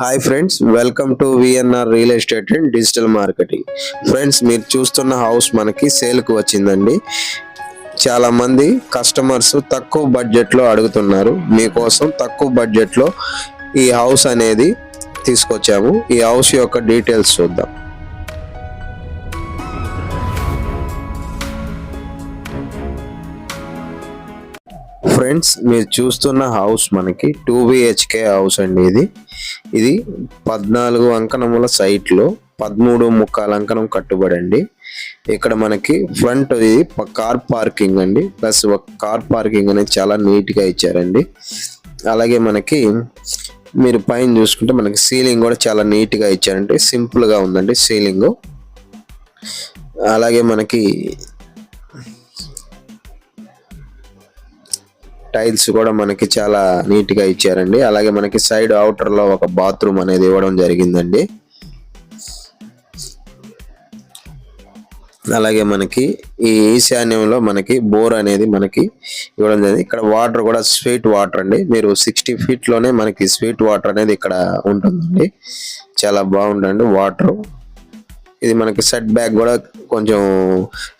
Hi friends welcome to VNR real estate and digital marketing friends మీరు చూస్తున్న house మనకి సేల్కు వచ్చిందండి. చాలామంది కస్టమర్స్ తక్కువ బడ్జెట్లో అడుగుతున్నారు. మీకోసం తక్కువ బడ్జెట్లో ఈ హౌస్ అనేది తీసుకొచ్చాము. ఈ హౌస్ యొక్క డీటెయిల్స్ చూద్దాం. ఫ్రెండ్స్ మీరు చూస్తున్న హౌస్ మనకి టూ బిహెచ్కే హౌస్ అండి ఇది. ఇది పద్నాలుగు అంకణముల సైట్లో పదమూడు ముక్కాల అంకణం కట్టుబడండి. ఇక్కడ మనకి ఫ్రంట్ ఇది కార్ పార్కింగ్ అండి. ప్లస్ ఒక కార్ పార్కింగ్ అనేది చాలా నీట్గా ఇచ్చారండి. అలాగే మనకి మీరు పైన చూసుకుంటే మనకి సీలింగ్ కూడా చాలా నీట్గా ఇచ్చారండి సింపుల్గా ఉందండి సీలింగ్. అలాగే మనకి టైల్స్ కూడా మనకి చాలా నీట్గా ఇచ్చారండి. అలాగే మనకి సైడ్ అవుటర్లో ఒక బాత్రూమ్ అనేది ఇవ్వడం జరిగిందండి. అలాగే మనకి ఈ ఈశాన్యంలో మనకి బోర్ అనేది మనకి ఇవ్వడం జరిగింది. ఇక్కడ వాటర్ కూడా స్వీట్ వాటర్ అండి. మీరు సిక్స్టీ ఫీట్లోనే మనకి స్వీట్ వాటర్ అనేది ఇక్కడ ఉంటుందండి. చాలా బాగుందండి వాటర్. ఇది మనకి సెట్ బ్యాక్ కూడా కొంచెం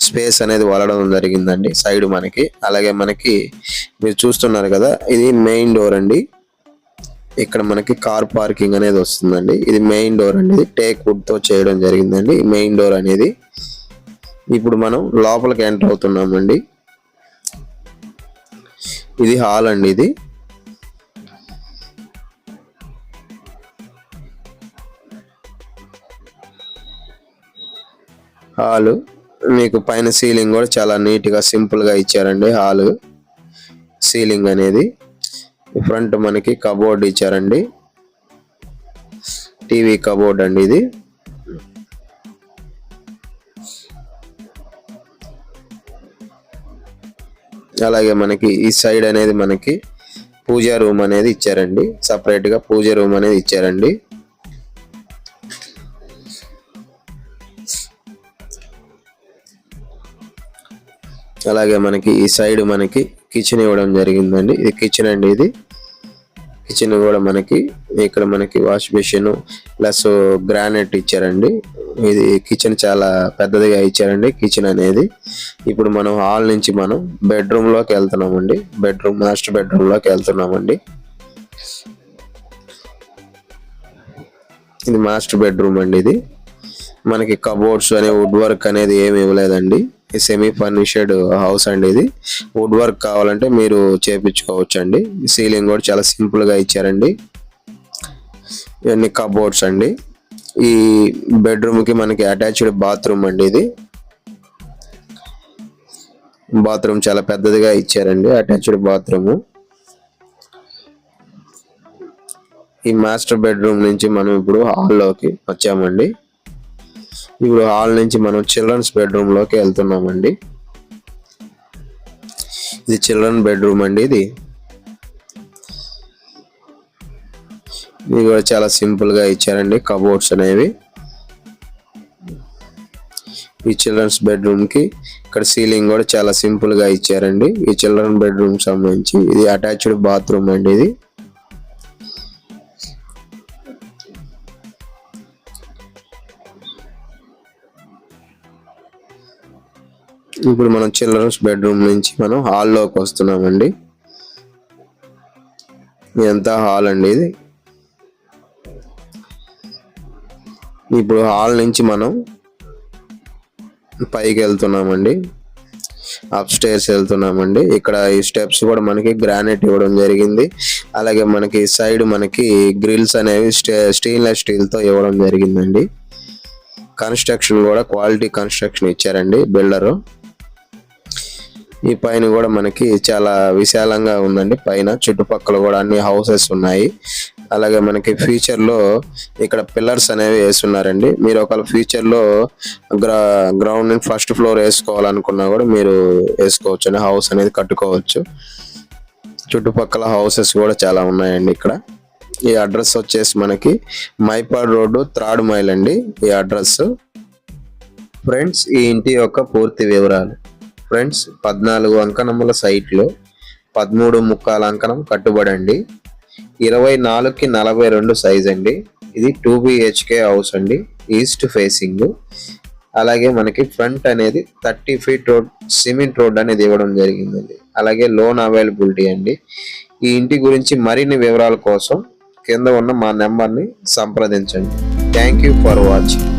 స్పేస్ అనేది వలడం జరిగిందండి సైడ్ మనకి. అలాగే మనకి మీరు చూస్తున్నారు కదా ఇది మెయిన్ డోర్ అండి. ఇక్కడ మనకి కార్ పార్కింగ్ అనేది వస్తుందండి. ఇది మెయిన్ డోర్ అండి. ఇది టేక్ వుడ్తో చేయడం జరిగిందండి. మెయిన్ డోర్ అనేది ఇప్పుడు మనం లోపలికి ఎంటర్ అవుతున్నామండి. ఇది హాల్ అండి ఇది. హాలు. మీకు పైన సీలింగ్ కూడా చాలా నీట్గా సింపుల్గా ఇచ్చారండి హాల్. సీలింగ్ అనేది. ఫ్రంట్ మనకి కబోర్డ్ ఇచ్చారండి. టీవీ కబోర్డ్ అండి ఇది. అలాగే మనకి ఈ సైడ్ అనేది మనకి పూజా రూమ్ అనేది ఇచ్చారండి. సపరేట్గా పూజ రూమ్ అనేది ఇచ్చారండి. అలాగే మనకి ఈ సైడ్ మనకి కిచెన్ ఇవ్వడం జరిగిందండి. ఇది కిచెన్ అండి ఇది. కిచెన్ కూడా మనకి ఇక్కడ మనకి వాష్ బేసిన్ ప్లస్ గ్రానైట్ ఇచ్చారండి. ఇది కిచెన్ చాలా పెద్దదిగా ఇచ్చారండి కిచెన్ అనేది. ఇప్పుడు మనం హాల్ నుంచి మనం బెడ్రూమ్లోకి వెళ్తున్నామండి. బెడ్రూమ్ మాస్టర్ బెడ్రూమ్లోకి వెళ్తున్నామండి. ఇది మాస్టర్ బెడ్రూమ్ అండి ఇది. మనకి కబోర్డ్స్ అనే వుడ్ వర్క్ అనేది ఏమి ఇవ్వలేదండి. సెమీ ఫర్నిషడ్ హౌస్ అండి ఇది. వుడ్ వర్క్ కావాలంటే మీరు చేపించుకోవచ్చు అండి సీలింగ్ కూడా చాలా సింపుల్గా ఇచ్చారండి. ఇవన్నీ కబోర్డ్స్ అండి. ఈ బెడ్రూమ్కి మనకి అటాచ్డ్ బాత్రూమ్ అండి ఇది. బాత్రూమ్ చాలా పెద్దదిగా ఇచ్చారండి అటాచ్డ్ బాత్రూమ్ ఈ మాస్టర్ బెడ్రూమ్ నుంచి మనం ఇప్పుడు హాల్లోకి వచ్చామండి. ఇప్పుడు హాల్ నుంచి మనం చిల్డ్రన్స్ బెడ్రూమ్లోకి వెళ్తున్నామండి. ఇది చిల్డ్రన్ బెడ్రూమ్ అండి ఇది. ఇది కూడా చాలా సింపుల్గా ఇచ్చారండి కబోర్డ్స్ అనేవి. ఈ చిల్డ్రన్స్ బెడ్రూమ్కి ఇక్కడ సీలింగ్ కూడా చాలా సింపుల్గా ఇచ్చారండి. ఈ చిల్డ్రన్ బెడ్రూమ్ సంబంధించి ఇది అటాచ్డ్ బాత్రూమ్ అండి ఇది. ఇప్పుడు మనం చిల్డ్రన్స్ బెడ్రూమ్ నుంచి మనం హాల్లోకి వస్తున్నామండి. ఇదంతా హాల్ అండి ఇది? ఇప్పుడు హాల్ నుంచి మనం పైకి వెళ్తున్నామండి. అప్ స్టేర్స్ వెళ్తున్నామండి. ఇక్కడ ఈ స్టెప్స్ కూడా మనకి గ్రానైట్ ఇవ్వడం జరిగింది. అలాగే మనకి సైడ్ మనకి గ్రిల్స్ అనేవి స్టెయిన్లెస్ స్టీల్తో ఇవ్వడం జరిగిందండి. కన్స్ట్రక్షన్ కూడా క్వాలిటీ కన్స్ట్రక్షన్ ఇచ్చారండి బిల్డరు. ఈ పైన కూడా మనకి చాలా విశాలంగా ఉందండి. పైన చుట్టుపక్కల కూడా అన్ని హౌసెస్ ఉన్నాయి. అలాగే మనకి ఫ్యూచర్లో ఇక్కడ పిల్లర్స్ అనేవి వేస్తున్నారండి. మీరు ఒకవేళ ఫ్యూచర్లో గ్రా గ్రౌండ్ ఫస్ట్ ఫ్లోర్ వేసుకోవాలనుకున్నా కూడా మీరు వేసుకోవచ్చు అండి. హౌస్ అనేది కట్టుకోవచ్చు. చుట్టుపక్కల హౌసెస్ కూడా చాలా ఉన్నాయండి ఇక్కడ. ఈ అడ్రస్ వచ్చేసి మనకి మైపాడ్ రోడ్డు త్రాడ్ మైల్ అండి ఈ అడ్రస్. ఫ్రెండ్స్ ఈ ఇంటి యొక్క పూర్తి వివరాలు. ఫ్రెండ్స్ పద్నాలుగు అంకణముల సైట్లో పదమూడు ముక్కాల అంకణం కట్టుబడండి. ఇరవై నాలుగుకి నలభై రెండు సైజ్ అండి. ఇది టూ బిహెచ్కే హౌస్ అండి. ఈస్ట్ ఫేసింగ్ అలాగే మనకి ఫ్రంట్ అనేది thirty feet road cement road అనేది ఇవ్వడం జరిగిందండి. అలాగే లోన్ అవైలబిలిటీ అండి. ఈ ఇంటి గురించి మరిన్ని వివరాల కోసం కింద ఉన్న మా నెంబర్ని సంప్రదించండి. Thank you for watching